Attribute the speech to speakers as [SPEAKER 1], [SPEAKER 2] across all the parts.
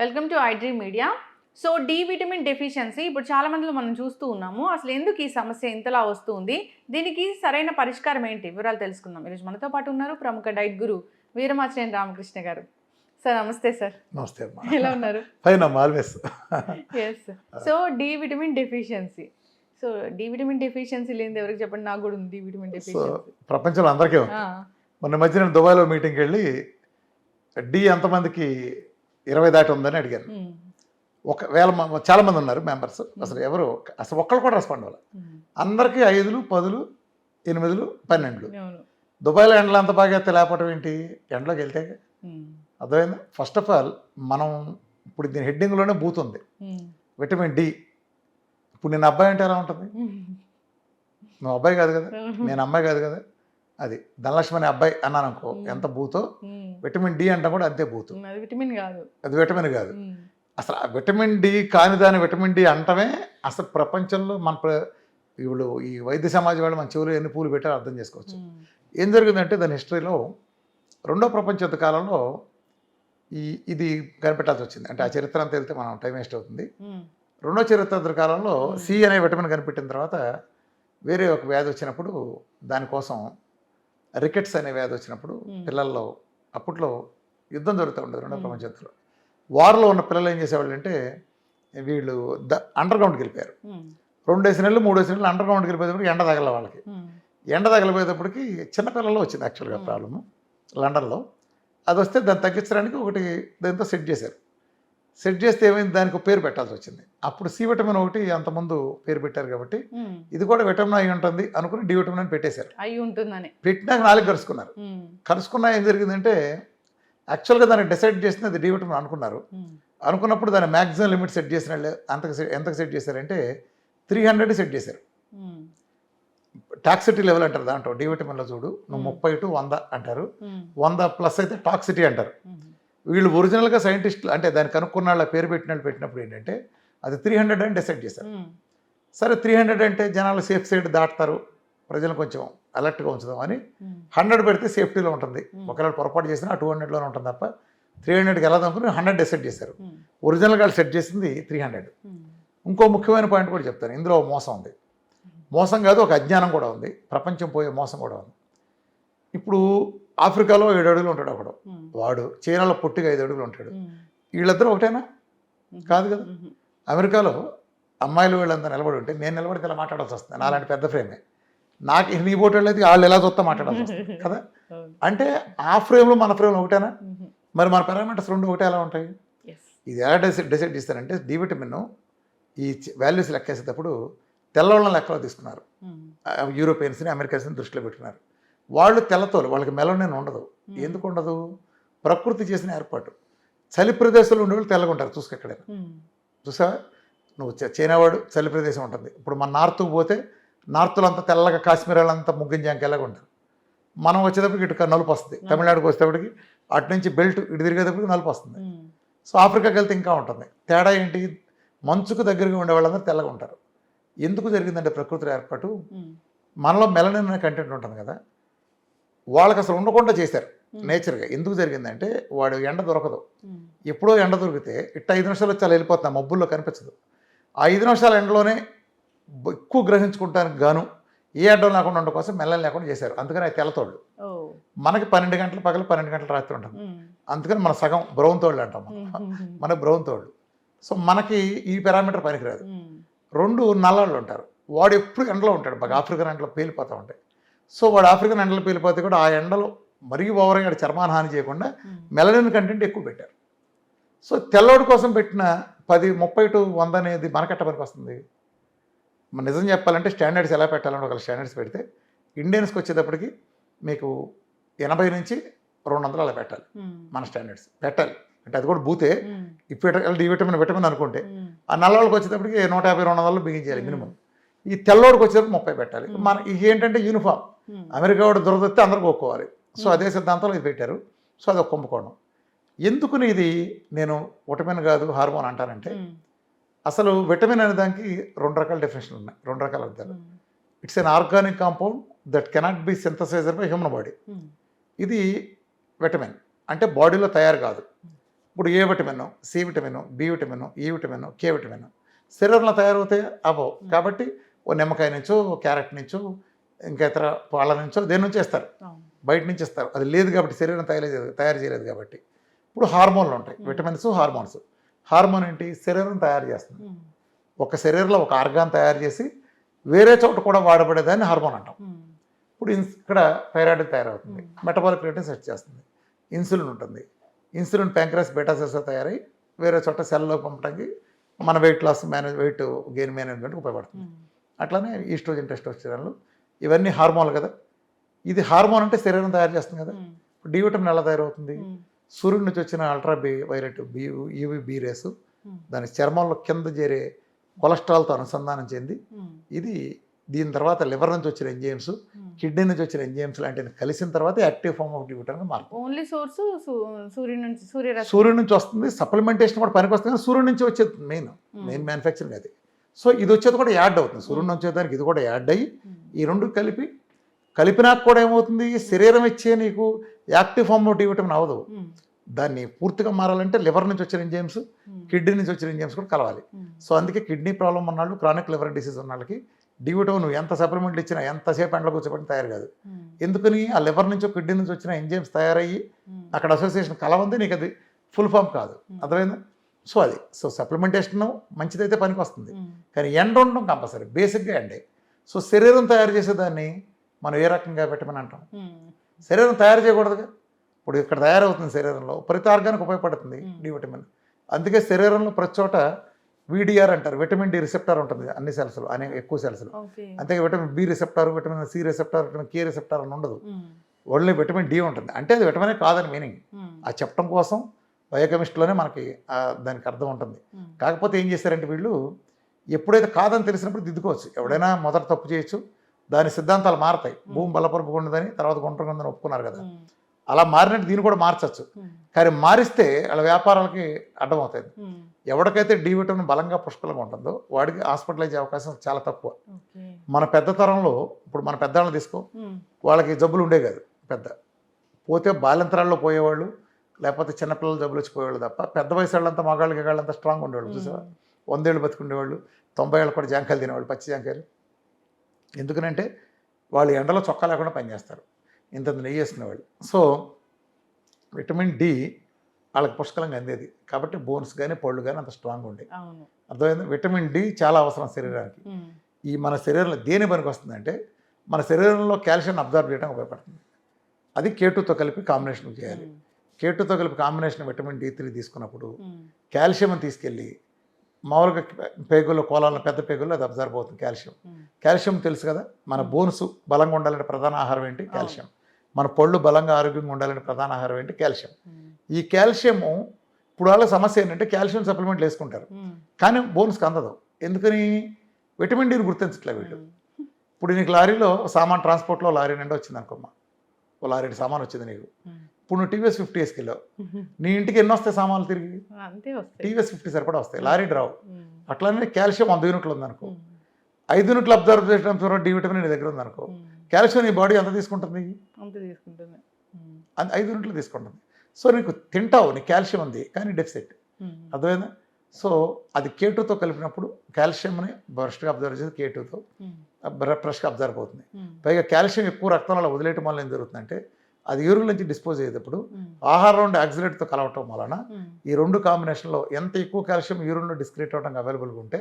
[SPEAKER 1] Welcome to iDream media. So D vitamin deficiency ఇప్పుడు చాలా మందిలో మనం చూస్తూ ఉన్నాము. అసలు ఎందుకు ఈ సమస్య ఇంతలా వస్తుంది? దీనికి సరైన పరిష్కారం ఏంటి? వివరాలు తెలుసుకుందాం. ఈరోజు మనతో పాటు ఉన్నారు ప్రముఖ డైట్ గురు వీరమాచినేని రామకృష్ణ గారు. సార్ నమస్తే సార్.
[SPEAKER 2] నమస్తే
[SPEAKER 1] ఎలా ఉన్నారు?
[SPEAKER 2] ఫైన్ అమ్మా always
[SPEAKER 1] yes so D vitamin deficiency. So D vitamin deficiency లేనిది ఎవరికి చెప్పండి? నాకు కూడా ఉంది విటమిన్
[SPEAKER 2] సో
[SPEAKER 1] డెఫిషియన్సీ.
[SPEAKER 2] ప్రపంచంలో అందరికీ మొన్న మధ్య నేను దుబాయ్లో మీటింగ్కి వెళ్ళి డి ఎంతమందికి ఇరవై దాటి ఉందని అడిగాను ఒక వేల మ- చాలా మంది ఉన్నారు మెంబర్స్. అసలు ఎవరు అసలు ఒక్కళ్ళు కూడా రెస్పాండ్ అవ్వాలి. అందరికీ ఐదులు పదులు ఎనిమిదిలు పన్నెండులు. దుబాయ్లో ఎండలు అంత బాగా లేకపోవడం ఏంటి? ఎండలోకి వెళ్తే అర్థమైందా? ఫస్ట్ ఆఫ్ ఆల్ మనం ఇప్పుడు దీని హెడ్డింగ్లోనే బూత్ ఉంది. విటమిన్ డి ఇప్పుడు నేను అబ్బాయి అంటే ఎలా ఉంటుంది. నువ్వు అబ్బాయి కాదు కదా? నేను అమ్మాయి కాదు కదా? అది ధనలక్ష్మి అనే అబ్బాయి అన్నాను అనుకో. ఎంత బూతో?
[SPEAKER 1] ఉమ్,
[SPEAKER 2] విటమిన్ డి అంటే కూడా అంతే బూతు.
[SPEAKER 1] అది విటమిన్ కాదు.
[SPEAKER 2] అది విటమిన్ కాదు. అసలు ఆ విటమిన్ డి కాని దాని విటమిన్ డి అంటమే అసలు ప్రపంచంలో మన ఇప్పుడు ఈ వైద్య సమాజం వాళ్ళు మన చెవులు ఎన్ని పూలు పెట్టారో అర్థం చేసుకోవచ్చు. ఏం జరిగిందంటే దాని హిస్టరీలో రెండో ప్రపంచ యుద్ధ కాలంలో ఈ ఇది కనిపెట్టాల్సి వచ్చింది. అంటే ఆ చరిత్ర అంతా వెళ్తే మనం టైం వేస్ట్ అవుతుంది. రెండో చరిత్ర యుద్ధ కాలంలో. సి అనే విటమిన్ కనిపెట్టిన తర్వాత వేరే ఒక వ్యాధి వచ్చినప్పుడు దానికోసం రికెట్స్ అనే వ్యాధి వచ్చినప్పుడు. పిల్లల్లో అప్పట్లో యుద్ధం జరుగుతూ ఉండేది రెండో. ప్రపంచ యుద్ధంలో. వార్లో ఉన్న పిల్లలు ఏం చేసేవాళ్ళు అంటే వీళ్ళు ద అండర్ గ్రౌండ్కి వెళ్ళిపోయారు. రెండేసి నెలలు మూడేసి నెలలు అండర్ గ్రౌండ్కి వెళ్ళిపోయేటప్పుడు ఎండ తగల వాళ్ళకి. ఎండ తగలిపోయేటప్పటికి చిన్నపిల్లల్లో వచ్చింది యాక్చువల్గా. ప్రాబ్లము లండన్లో. అది వస్తే దాన్ని తగ్గించడానికి ఒకటి దాంతో సెట్ చేశారు. సెట్ చేస్తే ఏమైంది? దానికి ఒక పేరు పెట్టాల్సి వచ్చింది. అప్పుడు సి విటమిన్ ఒకటి అంతకుముందు పేరు పెట్టారు కాబట్టి. ఇది కూడా విటమిన్ అయి ఉంటుంది అనుకుని డి విటమిన్ అని పెట్టేశారు.
[SPEAKER 1] అయి ఉంటుందని.
[SPEAKER 2] పెట్టినాక నాలుగు కలుసుకున్నారు. కలుసుకున్నా ఏం జరిగిందంటే యాక్చువల్గా దాన్ని డిసైడ్ చేసింది అది డి విటమిన్ అనుకున్నారు. అనుకున్నప్పుడు దాని మ్యాక్సిమం లిమిట్ సెట్ చేసిన వాళ్ళు అంతకు సెట్ ఎంతకు సెట్ చేశారంటే త్రీ హండ్రెడ్ సెట్ చేశారు. టాక్సిటీ లెవెల్ అంటారు దాంట్లో డి విటమిన్లో చూడు. నువ్వు. ముప్పై టు వంద అంటారు. వంద ప్లస్ అయితే టాక్సిటీ అంటారు. వీళ్ళు ఒరిజినల్గా సైంటిస్టులు అంటే దాన్ని కనుక్కున్న వాళ్ళ పేరు పెట్టిన వాళ్ళు పెట్టినప్పుడు ఏంటంటే అది త్రీ హండ్రెడ్ అని డిసైడ్ చేశారు. సరే త్రీ హండ్రెడ్ అంటే జనాలు సేఫ్ సైడ్ దాటుతారు ప్రజలు కొంచెం అలర్ట్గా ఉంచుదాం అని హండ్రెడ్ పెడితే సేఫ్టీలో ఉంటుంది. ఒకవేళ పొరపాటు చేసినా టూ హండ్రెడ్లోనే ఉంటుంది తప్ప త్రీ హండ్రెడ్కి వెళ్ళదు అనుకుని హండ్రెడ్ డిసైడ్ చేశారు. ఒరిజినల్గా వాళ్ళు సెట్ చేసింది త్రీ హండ్రెడ్ ఇంకో ముఖ్యమైన పాయింట్ కూడా చెప్తాను ఇందులో మోసం ఉంది. మోసం కాదు ఒక అజ్ఞానం కూడా ఉంది. ప్రపంచం పోయే మోసం కూడా ఉంది. ఇప్పుడు ఆఫ్రికాలో ఏడు అడుగులు ఉంటాడు ఒకడు. వాడు చైనాలో పొట్టిగా ఐదు అడుగులు ఉంటాడు. వీళ్ళిద్దరూ ఒకటేనా? కాదు కదా. అమెరికాలో అమ్మాయిలు వీళ్ళంతా నిలబడి ఉంటే నేను నిలబడితే ఇలా మాట్లాడాల్సి వస్తుంది. నాలాంటి పెద్ద ఫ్రేమే. నాకు నీ బోటి వాళ్ళు అయితే వాళ్ళు ఎలా చూస్తా మాట్లాడాల్సి వస్తుంది. కదా. అంటే ఆ ఫ్రేమ్లో మన ఫ్రేమ్ ఒకటేనా? మరి మన పారామీటర్స్ రెండు ఒకటే ఎలా ఉంటాయి. ఇది ఎలా డిసైడ్ డిసైడ్ చేస్తారంటే డి విటమిన్ ఈ వాల్యూస్ లెక్కేసేటప్పుడు తెల్లవాళ్ళని లెక్కలో తీసుకున్నారు. యూరోపియన్స్ని అమెరికన్స్ని దృష్టిలో పెట్టుకున్నారు. వాళ్ళు తెల్లతోలు వాళ్ళకి మెలనిన్ ఉండదు. ఎందుకు ఉండదు? ప్రకృతి చేసిన ఏర్పాటు. చలి ప్రదేశంలో ఉండేవాళ్ళు తెల్లగా ఉంటారు చూసుకు ఎక్కడైనా. చూసావా? నువ్వు చైనావాడు చలి ప్రదేశం ఉంటుంది. ఇప్పుడు మన నార్త్కి పోతే నార్త్లో అంతా తెల్లగా కాశ్మీర్ వాళ్ళంతా ముగ్గిన జాంకెళ్ళగా ఉంటారు. మనం వచ్చేటప్పటికి ఇటు నలుపు వస్తుంది. తమిళనాడుకి వచ్చేటప్పటికి అటు నుంచి బెల్ట్ ఇటు తిరిగేటప్పటికి నలుపు వస్తుంది. సో ఆఫ్రికాకి వెళ్తే ఇంకా ఉంటుంది. తేడా ఏంటి? మంచుకు దగ్గరగా ఉండే వాళ్ళందరూ తెల్లగా ఉంటారు. ఎందుకు జరిగిందంటే ప్రకృతి ఏర్పాటు? మనలో మెలనిన్ కంటెంట్ ఉంటుంది కదా. వాళ్ళకి అసలు ఉండకుండా చేశారు నేచర్గా. ఎందుకు జరిగిందంటే వాడు ఎండ దొరకదు. ఎప్పుడో ఎండ దొరికితే ఇట్ట ఐదు నిమిషాలు చాలా వెళ్ళిపోతుంది మబ్బుల్లో కనిపించదు. ఆ ఐదు నిమిషాల ఎండలోనే ఎక్కువ గ్రహించుకుంటానికి గాను ఏ అడ్డం లేకుండా ఉండడం కోసం మెల్లని లేకుండా చేశారు. అందుకని అది తెల్లతోళ్ళు. మనకి పన్నెండు గంటల పగలు పన్నెండు గంటల రాత్రి ఉంటుంది.
[SPEAKER 1] ఉమ్,
[SPEAKER 2] అందుకని మన సగం బ్రౌన్ తోళ్ళు అంటాం మనం. మన బ్రౌన్ తోళ్ళు. సో మనకి ఈ పారామీటర్ పనికిరాదు. రెండు నల్లళ్ళు ఉంటారు. వాడు ఎప్పుడు ఎండలో ఉంటాడు. బాగా ఆఫ్రికన్ ఎండలో పేలిపోతూ ఉంటాయి. సో వాడు ఆఫ్రికన్ ఎండలో పేలిపోతే కూడా ఆ ఎండలో మరీ ఓవర్గా చర్మాన్ని హాని చేయకుండా మెలనిన్ కంటెంట్ ఎక్కువ పెట్టారు. సో తెల్లోడి కోసం పెట్టిన పది ముప్పై టు వంద అనేది మనకెట్ట పనికి వస్తుంది. మన నిజం చెప్పాలంటే స్టాండర్డ్స్ ఎలా పెట్టాలని ఒక స్టాండర్డ్స్ పెడితే ఇండియన్స్కి వచ్చేటప్పటికి మీకు ఎనభై నుంచి రెండు వందలు అలా పెట్టాలి. మన స్టాండర్డ్స్ పెట్టాలి. అంటే అది కూడా బూతే. ఇప్పుడు డి విటమిన్ విటమిన్ అనుకుంటే ఆ నల్లవాళ్ళకి వచ్చేటప్పటికి నూట యాభై రెండు వందలు బిగించాలి. మినిమం. ఈ తెల్లవాడికి వచ్చేటప్పుడు ముప్పై పెట్టాలి. మన ఇది ఏంటంటే యూనిఫామ్. అమెరికా వాడు దురదొస్తే అందరికి ఒప్పుకోవాలి. సో. అదే సిద్ధాంతంలో ఇది పెట్టారు. సో అది ఒక కుంభకోణం. ఎందుకు ఇది నేను విటమిన్ కాదు హార్మోన్ అంటానంటే అసలు విటమిన్ అనే దానికి రెండు రకాల డెఫినేషన్ ఉన్నాయి. రెండు రకాల అర్థాలు. It's an organic compound that cannot be synthesizer by human body. ఇది విటమిన్. అంటే బాడీలో తయారు కాదు. ఇప్పుడు A vitamin? C vitamin B vitamin E vitamin K vitamin. శరీరంలో తయారవుతాయి అవ్వవు కాబట్టి ఓ నిమ్మకాయ నుంచో ఓ క్యారెట్ నుంచో ఇంకా ఇతర పళ్ళ నుంచో దేని నుంచి ఇస్తారు. బయట నుంచి ఇస్తారు అది లేదు కాబట్టి శరీరం తయారు చేయలేదు తయారు చేయలేదు కాబట్టి. ఇప్పుడు హార్మోన్లు ఉంటాయి. Vitamins hormones. హార్మోన్ ఏంటి? శరీరం తయారు చేస్తుంది. ఒక శరీరంలో ఒక ఆర్గాన్ తయారు చేసి వేరే చోట కూడా వాడబడేదాన్ని హార్మోన్ అంటాం. ఇప్పుడు ఇన్స్- ఇక్కడ థైరాయిడ్ తయారవుతుంది. మెటబాలిక్ రేట్ని సెట్ చేస్తుంది. ఇన్సులిన్ ఉంటుంది. ఇన్సులిన్ ప్యాంక్రస్ బీటా సెల్స్ తయారై వేరే చోట సెల్లో పంపడానికి మన weight loss manage weight gain management ఉపయోగపడుతుంది. అట్లానే ఈస్ట్రోజన్ టెస్టోస్టిరాన్లు ఇవన్నీ హార్మోన్లు కదా. ఇది హార్మోన్ అంటే శరీరం తయారు చేస్తుంది కదా. డి విటమిన్ ఎలా తయారవుతుంది? సూర్యుడి నుంచి వచ్చిన ultra B violet B UV B rays దాని చర్మంలో కింద చేరే కొలెస్ట్రాల్తో అనుసంధానం చెంది ఇది దీని తర్వాత లివర్ నుంచి వచ్చిన ఎంజైమ్స్
[SPEAKER 1] ఉమ్.
[SPEAKER 2] కిడ్నీ నుంచి వచ్చిన ఎంజైమ్స్ లాంటివి కలిసిన తర్వాత యాక్టివ్ ఫామ్ ఆఫ్ విటమిన్ మారుతుంది.
[SPEAKER 1] ఓన్లీ సోర్స్ సూర్యుడి నుంచి
[SPEAKER 2] సూర్యుడి నుంచి వస్తుంది సప్లిమెంటేషన్ కూడా పనికి వస్తుంది కానీ సూర్యుడి నుంచి వచ్చేది మెయిన్ మెయిన్ మ్యానుఫ్యాక్చరింగ్ అది. సో ఇది వచ్చేది కూడా యాడ్ అవుతుంది సూర్యుడి నుంచి వచ్చేదానికి ఇది కూడా యాడ్ అయ్యి ఈ రెండు కలిపి కలిపినాక కూడా ఏమవుతుంది? శరీరం ఇచ్చే నీకు active form of D vitamin అవ్వదు
[SPEAKER 1] ఉమ్,
[SPEAKER 2] దాన్ని పూర్తిగా మారాలంటే లివర్ నుంచి వచ్చిన ఎంజైమ్స్ కిడ్నీ నుంచి వచ్చిన ఎంజైమ్స్ కూడా కలవాలి. సో అందుకే కిడ్నీ ప్రాబ్లం ఉన్నాళ్ళు క్రానిక్ లివర్ డిసీజ్ ఉన్న వాళ్ళకి డి విటమిన్ నువ్వు ఎంత సప్లిమెంట్లు ఇచ్చినా ఎంతసేపు ఎండలో కూర్చోబెట్టి తయారు కాదు. ఎందుకని? ఆ లివర్ నుంచి కిడ్నీ నుంచి వచ్చిన ఎంజైమ్స్ తయారయ్యి అక్కడ అసోసియేషన్ కలవంది నీకు అది ఫుల్ ఫామ్ కాదు. అర్థమైందా? సో అది. సో సప్లిమెంటేషన్ మంచిదైతే పనికి వస్తుంది కానీ ఎండ ఉండడం కంపల్సరీ బేసిక్గా ఎండే. సో శరీరం తయారు చేసేదాన్ని మనం ఏ రకంగా పెట్టమని అంటాం? శరీరం తయారు చేయకూడదుగా? ఇప్పుడు ఇక్కడ తయారవుతుంది శరీరంలో ప్రతి ఆర్గానికి ఉపయోగపడుతుంది. D vitamin. అందుకే శరీరంలో ప్రతి చోట వీడిఆర్ అంటారు విటమిన్ డి రిసెప్టార్ ఉంటుంది అన్ని సెల్స్లో అనే ఎక్కువ సెల్స్లో. అంతే vitamin B receptor vitamin C receptor vitamin K receptor అని ఉండదు. ఓన్లీ విటమిన్ డి ఉంటుంది. అంటే అది విటమినే కాదని మీనింగ్. ఆ చెప్పడం కోసం బయోకెమిస్ట్రీలోనే మనకి దానికి అర్థం ఉంటుంది. కాకపోతే ఏం చేశారంటే వీళ్ళు ఎప్పుడైతే కాదని తెలిసినప్పుడు దిద్దుకోవచ్చు. ఎవడైనా మొదట తప్పు చేయొచ్చు. దాని సిద్ధాంతాలు మారతాయి. భూమి బలపరపుకుండదని తర్వాత గుంటలు ఉందని ఒప్పుకున్నారు కదా. అలా మారినట్టు దీన్ని కూడా మార్చచ్చు. కానీ మారిస్తే వాళ్ళ వ్యాపారాలకి అడ్డమవుతుంది
[SPEAKER 1] ఉమ్,
[SPEAKER 2] ఎవరికైతే డి విటమిన్ బలంగా పుష్కలంగా ఉంటుందో వాడికి హాస్పిటలైజ్ అవకాశం చాలా తక్కువ. మన పెద్ద తరంలో ఇప్పుడు మన పెద్దవాళ్ళని తీసుకో. వాళ్ళకి జబ్బులు ఉండే కాదు. పెద్ద. పోతే బాల్యంతరాల్లో పోయేవాళ్ళు లేకపోతే చిన్నపిల్లలు జబ్బులు వచ్చి పోయేవాళ్ళు తప్ప పెద్ద వయసు వాళ్ళంతా మగాళ్ళకి వాళ్ళంతా స్ట్రాంగ్ ఉండేవాళ్ళు. చూసావా?
[SPEAKER 1] ఉమ్,
[SPEAKER 2] వందేళ్ళు బతుకుండేవాళ్ళు తొంభై ఏళ్ళు కూడా జాంకాయలు తినేవాళ్ళు పచ్చి జాంకాయలు. ఎందుకనంటే వాళ్ళు ఎండలో చొక్కా లేకుండా పనిచేస్తారు ఇంత నెయ్యి వేసుకునేవాళ్ళు. సో విటమిన్ డి వాళ్ళకి పుష్కలంగా అందేది. కాబట్టి బోన్స్ కానీ పళ్ళు కానీ అంత స్ట్రాంగ్
[SPEAKER 1] అవును.
[SPEAKER 2] అర్థమైంది? విటమిన్ డి చాలా అవసరం శరీరానికి. ఈ మన శరీరంలో దేని పనికి వస్తుందంటే మన శరీరంలో కాల్షియం అబ్జర్వ్ చేయడానికి ఉపయోగపడుతుంది. అది కేటుతో కలిపి కాంబినేషన్ చేయాలి. కేటుతో కలిపి కాంబినేషన్ విటమిన్ డి త్రీ తీసుకున్నప్పుడు కాల్షియం తీసుకెళ్ళి మామూలుగా పేగుల్లో కోలాలను పెద్ద పేగుల్లో అది అబ్జర్వ్ అవుతుంది కాల్షియం. కాల్షియం తెలుసు కదా? మన. బోన్స్ బలంగా ఉండాలంటే ప్రధాన ఆహారం ఏంటి? కాల్షియం. మన పళ్ళు బలంగా ఆరోగ్యంగా ఉండాలంటే ప్రధాన ఆహారం ఏంటి? కాల్షియం. ఈ కాల్షియము ఇప్పుడు వాళ్ళ సమస్య ఏంటంటే కాల్షియం సప్లిమెంట్లు వేసుకుంటారు. కానీ బోన్స్కి అందదు. ఎందుకని? విటమిన్ డిని గుర్తించట్లే వీళ్ళు. ఇప్పుడు నీకు లారీలో సామాన్ ట్రాన్స్పోర్ట్లో లారీ నిండా వచ్చింది అనుకోమ్మా ఓ లారీ సామాన్ వచ్చింది నీకు. ఇప్పుడు నువ్వు టీవీఎస్ ఫిఫ్టీ వేసుకెళ్ళావు. నీ ఇంటికి ఎన్ని వస్తాయి సామాన్లు తిరిగి? టీవీఎస్ ఫిఫ్టీ సరిపడా వస్తాయి. లారీ రావు
[SPEAKER 1] ఉమ్,
[SPEAKER 2] అట్లానే కాల్షియం వంద యూనిట్లు ఉందనుకో. ఐదు యూనిట్లు అబ్జర్వ్ చేయడం ద్వారా డి విటమిన్ నీ దగ్గర ఉందనుకో. కాల్షియం నీ బాడీ ఎంత తీసుకుంటుంది? ఐదు యూనిట్లు తీసుకుంటుంది. సో నీకు తింటావు నీ కాల్షియం ఉంది కానీ డెఫిసిట్. అర్థమైందా? సో అది కేటుతో కలిపినప్పుడు కాల్షియంని బ్రష్గా అబ్జర్వ్ చేసి కేటుతో
[SPEAKER 1] ఉమ్,
[SPEAKER 2] ఫ్రెష్గా అబ్జర్వ్ అవుతుంది. పైగా కాల్షియం ఎక్కువ రక్తంలో వదిలేయటం వల్ల ఏం జరుగుతుందంటే అది యూరిన్ నుంచి డిస్పోజ్ అయ్యేటప్పుడు ఆహారం నుండి ఆక్సిలేట్తో కలవటం వలన ఈ రెండు కాంబినేషన్లో ఎంత ఎక్కువ కాల్షియం యూరిన్లో డిస్క్రియేట్ అవడానికి అవైలబుల్గా ఉంటే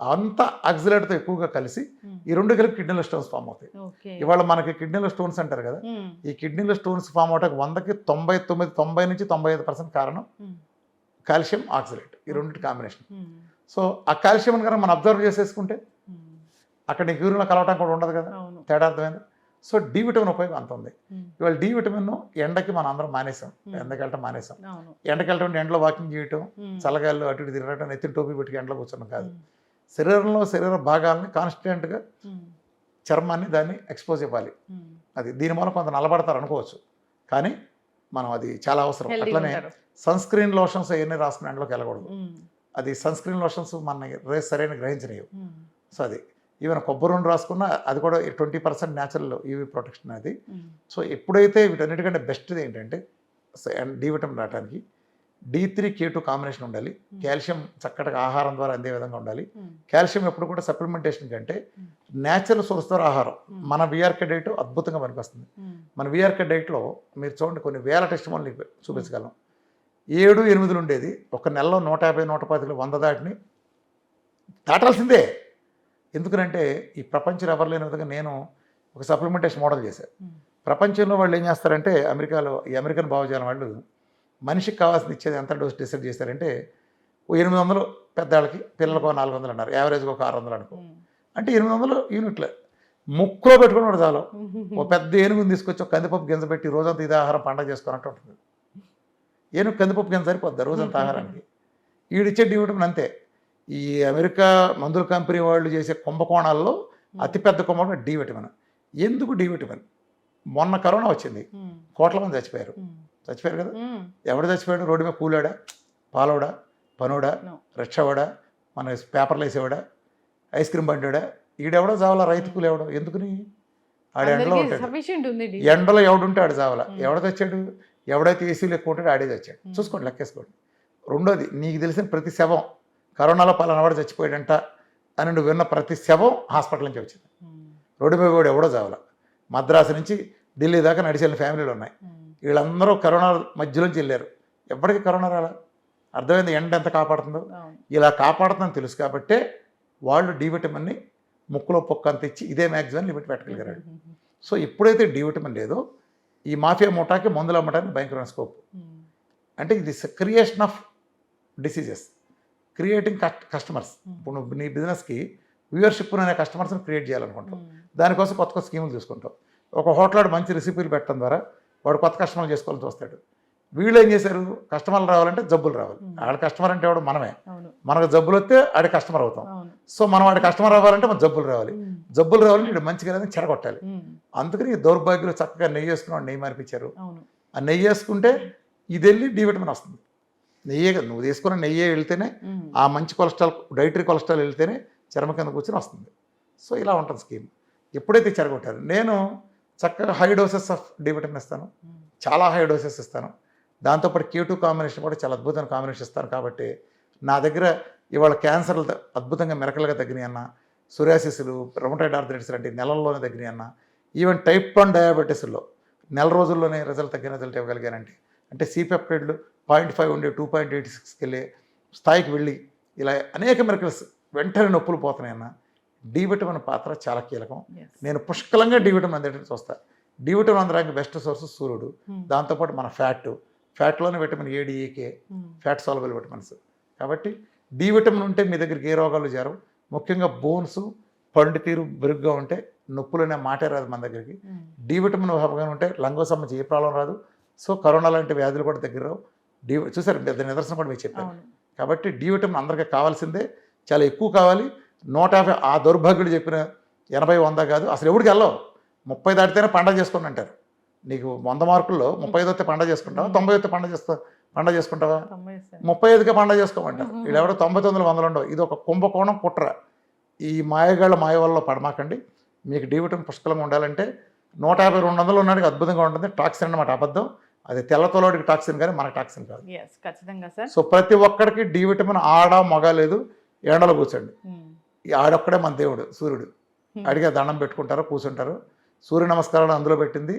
[SPEAKER 2] అంత ఆక్సిలేట్తో ఎక్కువగా కలిసి ఈ రెండు కలిపి కిడ్నీలో స్టోన్స్ ఫామ్ అవుతాయి. ఇవాళ మనకి కిడ్నీలో స్టోన్స్ అంటారు కదా ఈ కిడ్నీలో స్టోన్స్ ఫామ్ అవడానికి వందకి తొంభై తొమ్మిది తొంభై నుంచి తొంభై ఐదు పర్సెంట్ కారణం కాల్షియం ఆక్సిలేట్ ఈ రెండింటి కాంబినేషన్. సో ఆ కాల్షియం కనుక మనం అబ్జర్వ్ చేసేసుకుంటే అక్కడ నీకు యూరిన్లో కలవటం కూడా ఉండదు కదా తేడా అర్థమైంది? సో డి విటమిన్ ఉపయోగం అంత ఉంది. ఇవాళ డి విటమిన్ ఎండకి మనం అందరం మానేసాం. ఎండకి వెళ్ళటం మానేసాం.
[SPEAKER 1] అవును.
[SPEAKER 2] ఎండకి వెళ్ళటం అంటే ఎండలో వాకింగ్ చేయటం
[SPEAKER 1] ఉమ్,
[SPEAKER 2] చల్లగాల్లో అటు ఇటు తిరగటం నెత్తిన టోపీ పెట్టి ఎండలో కూర్చోడం కాదు. శరీరంలో శరీర భాగాలని కాన్స్టెంట్గా చర్మాన్ని దాన్ని ఎక్స్పోజ్ ఇవ్వాలి. అది దీని మూలం కొంత నలబడతారు అనుకోవచ్చు కానీ మనం అది చాలా అవసరం. అట్లనే సన్ స్క్రీన్ లోషన్స్ అవన్నీ రాసుకుని ఎండలోకి వెళ్ళకూడదు. అది సన్ స్క్రీన్ లోషన్స్ మన సరైన గ్రహించలేవు సో అది ఈవెన్ కొబ్బరి నూనె రాసుకున్నా అది కూడా twenty percent natural UV protection అది. సో ఎప్పుడైతే వీటన్నిటికంటే బెస్ట్ది ఏంటంటే డి విటమిన్ రావడానికి D three K two combination ఉండాలి. కాల్షియం చక్కటి ఆహారం ద్వారా అందే విధంగా ఉండాలి. కాల్షియం ఎప్పుడు కూడా సప్లిమెంటేషన్ కంటే. న్యాచురల్ సోర్స్ ద్వారా ఆహారం. మన విఆర్కే డైట్ అద్భుతంగా పనికొస్తుంది. మన విఆర్కే డైట్లో మీరు చూడండి కొన్ని వేల టెస్ట్ మీకు చూపించగలం. ఏడు ఎనిమిదిలు ఉండేది. ఒక నెలలో నూట యాభై నూట పాతికలు వంద దాటిని దాటాల్సిందే. ఎందుకంటే ఈ ప్రపంచంలో ఎవరు లేని విధంగా నేను ఒక సప్లిమెంటేషన్ మోడల్ చేశాను ప్రపంచంలో వాళ్ళు ఏం చేస్తారంటే అమెరికాలో ఈ అమెరికన్ భావజాలం వాళ్ళు మనిషికి కావాల్సింది ఇచ్చేది ఎంత డోస్ డిసైడ్ చేశారంటే ఓ ఎనిమిది వందలు పెద్దవాళ్ళకి పిల్లలకు నాలుగు వందలు అన్నారు. యావరేజ్గా ఒక ఆరు వందలు అనుకో. అంటే ఎనిమిది వందలు యూనిట్లు. ముక్కులో పెట్టుకుని వాడు చాలు. ఓ పెద్ద ఏనుగుని తీసుకొచ్చి ఒక కందిపప్పు గింజ పెట్టి రోజంతా ఇదే ఆహారం పండగ చేసుకున్నట్టు ఉంటుంది. ఏనుగు కందిపప్పు గింజ సరిపోద్ది రోజంతా ఆహారానికి? ఈడిచ్చే డి విటమిన్ అంతే. ఈ అమెరికా మందుల కంపెనీ వాళ్ళు చేసే కుంభకోణాల్లో అతిపెద్ద కుంభకోణం డి విటమిన్. ఎందుకు డి విటమిన్? మొన్న కరోనా వచ్చింది. కోట్ల మంది చచ్చిపోయారు. చచ్చిపోయారు కదా? ఎవడు చచ్చిపోయాడు? రోడ్డు మీద కూలాడా? పాలోడా పనోడా. రిక్షావాడా మన పేపర్లు వేసేవాడా? Ice cream బండివాడా? ఈడెవడో చావాలా రైతు కూలి ఎవడో ఎందుకుని? ఆడ ఎండలో ఉంటాడు. ఎండలో ఎవడుంటే ఆడు చావాలా. ఎవడ తెచ్చాడు? ఎవడైతే ఏసీలు ఎక్కువ ఉంటాడో ఆడే తెచ్చాడు. చూసుకోండి లెక్కేసుకోండి. రెండోది నీకు తెలిసిన ప్రతి శవం కరోనాలో పలానా వాడు చచ్చిపోయాడంట అని నువ్వు విన్న ప్రతి శవం హాస్పిటల్ నుంచి వచ్చింది. రోడ్డు మీద కూడా ఎవడో చావాలా. మద్రాసు నుంచి ఢిల్లీ దాకా నడిచి వెళ్ళిన ఫ్యామిలీలు ఉన్నాయి. వీళ్ళందరూ కరోనా మధ్యలోంచి వెళ్ళారు. ఎప్పటికీ కరోనా రాలా? అర్థమైంది ఎండ ఎంత కాపాడుతుందో. ఇలా కాపాడుతుందని తెలుసు కాబట్టే వాళ్ళు డి విటమిన్ని ముక్కులో పొక్క అంత ఇచ్చి ఇదే మ్యాక్సిమం లిమిట్ పెట్టగలిగారు. సో ఎప్పుడైతే డి విటమిన్ లేదో ఈ మాఫియా మూటాకి మందులు అమ్మడానికి భయంకరమైన స్కోప్ అంటే ఇది creation of diseases creating customers. ఇప్పుడు నువ్వు నీ బిజినెస్కి వ్యూవర్షిప్ అనే కస్టమర్స్ని క్రియేట్ చేయాలనుకుంటావు.
[SPEAKER 1] ఉమ్,
[SPEAKER 2] దానికోసం కొత్త కొత్త స్కీములు తీసుకుంటావు. ఒక హోటల్ మంచి రెసిపీలు పెట్టడం ద్వారా వాడు కొత్త కస్టమర్లు చేసుకోవాలని చూస్తాడు. వీళ్ళు ఏం చేశారు? కస్టమర్లు రావాలంటే జబ్బులు రావాలి. ఆడ కస్టమర్ అంటే వాడు మనమే. మనకు జబ్బులు వస్తే ఆడి కస్టమర్ అవుతాం. సో మనం వాడి కస్టమర్ అవ్వాలంటే మన జబ్బులు రావాలి. జబ్బులు రావాలంటే ఇటు మంచిగా లేదని చెరగొట్టాలి.
[SPEAKER 1] ఉమ్,
[SPEAKER 2] అందుకని ఈ దౌర్భాగ్యులు చక్కగా నెయ్యి వేసుకుని నెయ్యి మార్పించారు. ఆ నెయ్యి వేసుకుంటే ఇది వెళ్ళి డి విటమిన్ వస్తుంది. నెయ్యే కదా నువ్వు తీసుకున్న నెయ్యే వెళ్తేనే ఆ మంచి కొలెస్ట్రాల్ డైటరీ కొలెస్ట్రాల్ వెళ్తేనే చర్మ కింద కూర్చొని వస్తుంది సో ఇలా ఉంటుంది స్కీమ్. ఎప్పుడైతే చెరగొట్టారు నేను చక్కగా high doses of D vitamin ఇస్తాను చాలా హై డోసెస్ ఇస్తాను. దాంతోపాటు క్యూ టూ కాంబినేషన్ కూడా చాలా అద్భుతమైన కాంబినేషన్ ఇస్తాను కాబట్టి నా దగ్గర ఇవాళ క్యాన్సర్లు అద్భుతంగా మెరకలుగా తగ్గినాయి అన్న సురాసిస్లు రొమటైడ్ ఆర్థరైటిస్ లాంటి నెలల్లోనే తగ్గినాయి అన్న ఈవెన్ టైప్ వన్ డయాబెటీస్లో నెల రోజుల్లోనే రిజల్ట్ తగ్గిన రిజల్ట్ ఇవ్వగలిగానంటే అంటే సిపెప్టైడ్లు పాయింట్ ఫైవ్ ఉండే టూ పాయింట్ ఎయిట్ సిక్స్కి వెళ్ళే స్థాయికి వెళ్ళి ఇలా అనేక మెరకల్స్ వెంటనే నొప్పులు పోతున్నాయి అన్న. డి విటమిన్ పాత్ర చాలా కీలకం. నేను పుష్కలంగా డి విటమిన్ అందేటట్టు చూస్తా. డి విటమిన్ అందడానికి బెస్ట్ సోర్స్ సూర్యుడు.
[SPEAKER 1] ఉమ్,
[SPEAKER 2] దాంతోపాటు మన fat ఫ్యాట్లోనే vitamin A D E K fat soluble vitamins కాబట్టి డి విటమిన్ ఉంటే మీ దగ్గరికి ఏ రోగాలు చేరవు ముఖ్యంగా బోన్స్ పండు తీరు మెరుగ్గా ఉంటే నొప్పులు అనే మాటే రాదు మన దగ్గరికి. డి విటమిన్ అభావంగా ఉంటే లంగో సంబంధించి ఏ ప్రాబ్లం రాదు. సో కరోనా లాంటి వ్యాధులు కూడా దగ్గర డి చూసారు పెద్ద నిదర్శనం కూడా మీకు చెప్పాను.
[SPEAKER 1] అవును.
[SPEAKER 2] కాబట్టి డి విటమిన్ అందరికీ కావాల్సిందే. చాలా ఎక్కువ కావాలి. నూట యాభై ఆ దౌర్భాగ్యుడు చెప్పిన ఎనభై వంద కాదు. అసలు ఎవడికి వెళ్ళవు. ముప్పై దాటితేనే పండగ చేసుకోండి అంటారు. నీకు వంద మార్కుల్లో ముప్పై ఐదు వస్తే పండగ చేసుకుంటావా తొంభై వస్తే పండగ చేస్తా పండగ చేసుకుంటావా. ముప్పై ఐదుకే పండగ చేసుకోమంటారు. వీళ్ళు ఎవడో తొంభై తొమ్మిది వందలు ఉండవు. ఇది ఒక కుంభకోణం కుట్ర. ఈ మాయగాళ్ళ మాయ వల్ల పడమాకండి. మీకు డి విటమిన్ పుష్కలంగా ఉండాలంటే నూట యాభై రెండు వందలు ఉన్నాడికి అద్భుతంగా ఉంటుంది. టాక్సిన్ అన్నమాట అబద్ధం. అది తెల్లతోలోడికి టాక్సిన్ కానీ మనకు టాక్సిన్ కాదు.
[SPEAKER 1] Yes ఖచ్చితంగా సార్.
[SPEAKER 2] సో ప్రతి ఒక్కడికి డి విటమిన్ ఆడ మగ లేదు ఎండలో కూర్చోండి.
[SPEAKER 1] ఉమ్,
[SPEAKER 2] ఈ ఆడొక్కడే మన దేవుడు సూర్యుడు.
[SPEAKER 1] ఉమ్,
[SPEAKER 2] అడిగే దండం పెట్టుకుంటారు కూర్చుంటారు. సూర్య నమస్కారాలు అందులో పెట్టింది.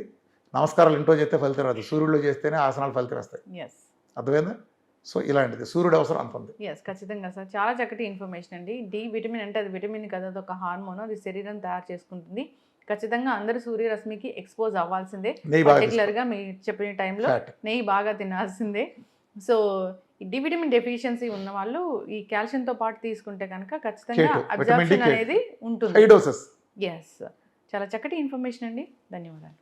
[SPEAKER 2] నమస్కారాలు ఇంట్లో చేస్తే ఫలితం రాదు. సూర్యుడిలో చేస్తేనే ఆసనాలు ఫలితం వస్తాయి.
[SPEAKER 1] Yes.
[SPEAKER 2] అర్థమైందా? సో ఇలాంటిది. సూర్యుడు అవసరం అంత ఉంది.
[SPEAKER 1] ఎస్ ఖచ్చితంగా సార్. చాలా చక్కటి ఇన్ఫర్మేషన్ అండి. డి విటమిన్ అంటే అది విటమిన్ కదా అది ఒక హార్మోన్ అది శరీరం తయారు చేసుకుంటుంది. ఖచ్చితంగా అందరూ సూర్యరశ్మికి ఎక్స్పోజ్ అవ్వాల్సిందే. పర్టికులర్గా మీరు చెప్పిన టైంలో నెయ్యి బాగా తినాల్సిందే. సో డి విటమిన్ డెఫిషియన్సీ ఉన్న వాళ్ళు ఈ కాల్షియంతో పాటు తీసుకుంటే కనుక ఖచ్చితంగా
[SPEAKER 2] K2, vitamin D,
[SPEAKER 1] absorption
[SPEAKER 2] K2.
[SPEAKER 1] అనేది ఉంటుంది. ఎస్ చాలా చక్కటి ఇన్ఫర్మేషన్ అండి. ధన్యవాదాలు.